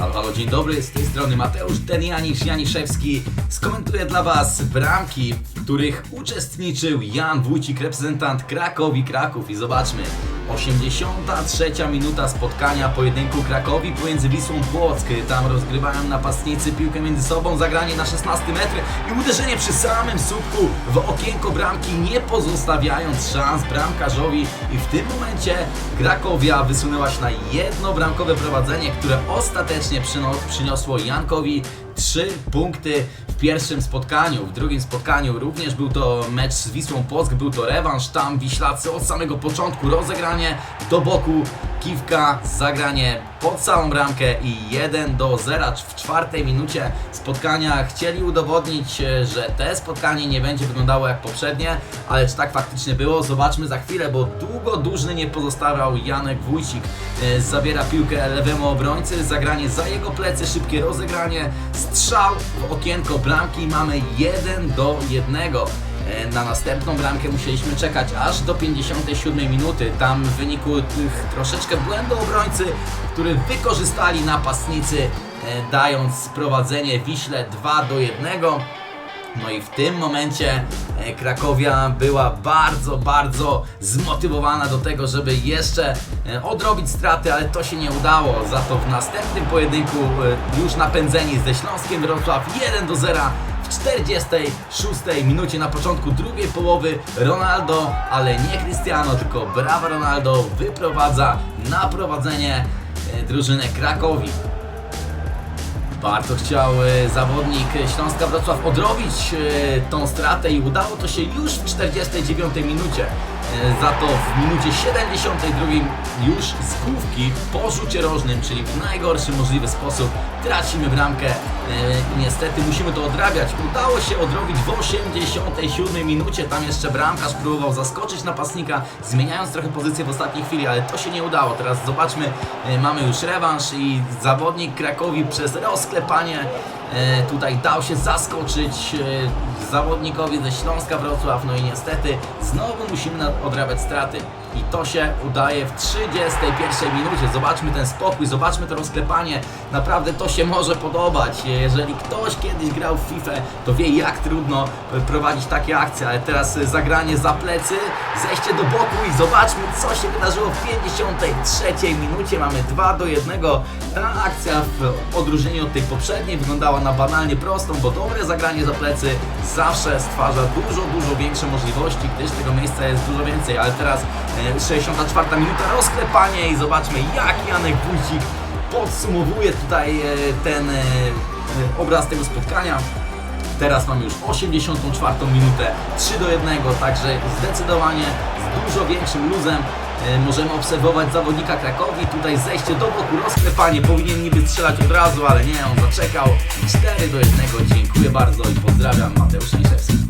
Halo, halo, dzień dobry, z tej strony Mateusz Denianisz Janiszewski. Skomentuję dla Was bramki, w których uczestniczył Jan Wójcik, reprezentant Krakowi Kraków. I zobaczmy, 83 minuta spotkania pojedynku Krakowi pomiędzy Wisłą Płock. Tam rozgrywają napastnicy piłkę między sobą, zagranie na 16 metr i uderzenie przy samym słupku w okienko bramki, nie pozostawiając szans bramkarzowi. I w tym momencie Krakowia wysunęła się na jedno bramkowe prowadzenie, które ostatecznie przyniosło Jankowi trzy punkty w pierwszym spotkaniu. W drugim spotkaniu również był to mecz z Wisłą Płock, był to rewanż. Tam Wiślacy od samego początku rozegranie do boku, kiwka, zagranie pod całą bramkę i 1 do 0 w czwartej minucie spotkania. Chcieli udowodnić, e, że te spotkanie nie będzie wyglądało jak poprzednie, ale czy tak faktycznie było? Zobaczmy za chwilę, bo długo dłużny nie pozostawał Janek Wójcik. E, Zabiera piłkę lewemu obrońcy, zagranie za jego plecy, szybkie rozegranie, strzał w okienko. Mamy 1 do 1. E, Na następną bramkę musieliśmy czekać aż do 57 minuty. Tam w wyniku tych troszeczkę błędu obrońcy, który wykorzystali napastnicy, e, dając prowadzenie Wiśle 2 do 1. No i w tym momencie e, Krakowia była bardzo, bardzo zmotywowana do tego, żeby jeszcze e, odrobić straty, ale to się nie udało. Za to w następnym pojedynku e, już napędzeni ze Śląskiem Wrocław 1 do 0 w 46 minucie na początku drugiej połowy Ronaldo, ale nie Cristiano, tylko brawa Ronaldo wyprowadza na prowadzenie drużynę Krakowi. Bardzo chciał e, zawodnik Śląska Wrocław odrobić e, tą stratę i udało to się już w 49 minucie. E, Za to w minucie 72 już z główki po rzucie rożnym, czyli w najgorszy możliwy sposób tracimy bramkę e, i niestety musimy to odrabiać. Udało się odrobić w 87 minucie, tam jeszcze bramkarz próbował zaskoczyć napastnika, zmieniając trochę pozycję w ostatniej chwili, ale to się nie udało. Teraz zobaczmy, e, mamy już rewanż i zawodnik Krakowi przez rozklepanie e, tutaj dał się zaskoczyć e, zawodnikowi ze Śląska Wrocław, no i niestety znowu musimy odrabiać straty. I to się udaje w 31 minucie. Zobaczmy ten spokój, zobaczmy to rozklepanie. Naprawdę to się może podobać. Jeżeli ktoś kiedyś grał w FIFA, to wie jak trudno prowadzić takie akcje, ale teraz zagranie za plecy, zejście do boku i zobaczmy co się wydarzyło w 53 minucie. Mamy 2 do 1. Ta akcja w odróżnieniu od tej poprzedniej wyglądała na banalnie prostą, bo dobre zagranie za plecy zawsze stwarza dużo, dużo większe możliwości, gdyż tego miejsca jest dużo więcej, ale teraz 64 minuta, rozklepanie i zobaczmy jak Janek Wójcik podsumowuje tutaj e, ten e, obraz tego spotkania. Teraz mamy już 84 minutę, 3 do 1, także zdecydowanie z dużo większym luzem możemy obserwować zawodnika Krakowi. Tutaj zejście do boku, rozklepanie, powinien niby strzelać od razu, ale nie, on zaczekał. 4 do 1, dziękuję bardzo i pozdrawiam Mateusz Niszewski.